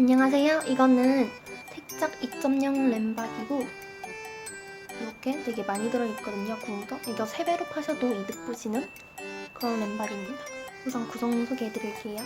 안녕하세요. 이거는 택작 2.0 램박이고 이렇게 되게 많이 들어있거든요. 구우도 이거 3배로 파셔도 이득 보시는 그런 램박입니다. 우선 구성 소개해드릴게요.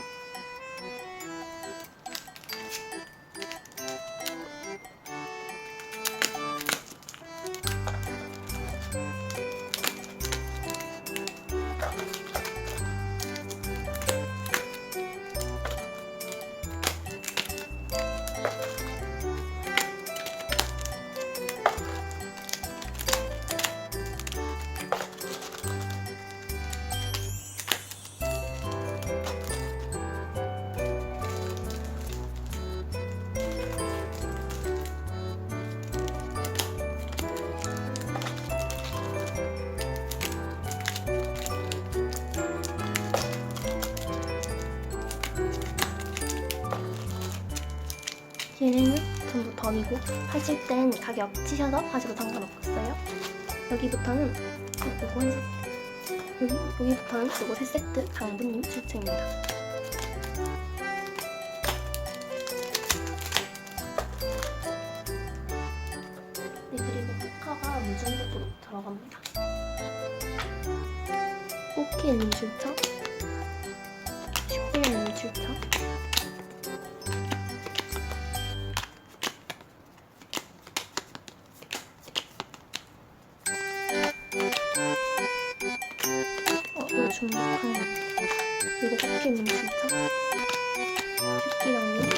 얘는 전부 덤이고 하실 땐 가격 치셔서 하셔도 상관없어요. 여기부터는 어, 요거 한 세트 여기, 여기부터는 요거 세 세트 당분님 추천입니다. 네, 그리고 포카가 무중력으로 들어갑니다. 오케이 림출처 슈페 림출처 중독한 거. 이거 꽃게님 진짜? 휘끼랑님.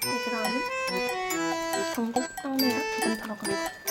네, 그 다음은 전국 빵이랑 두분 들어가요.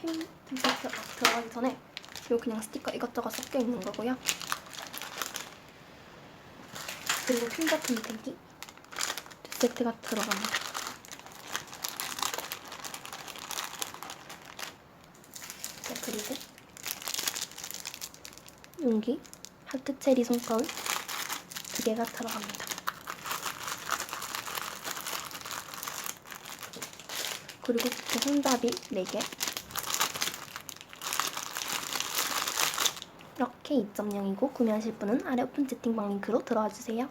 템플트 아, 들어가기 전에 요 그냥 스티커 이것저것 섞여 있는 거고요. 그리고 핀 버튼 대기 두 세트가 들어갑니다. 자, 그리고 용기 하트 체리 손거울 두 개가 들어갑니다. 그리고 손잡이 4개 이렇게 2.0이고 구매하실 분은 아래 오픈 채팅방 링크로 들어와 주세요.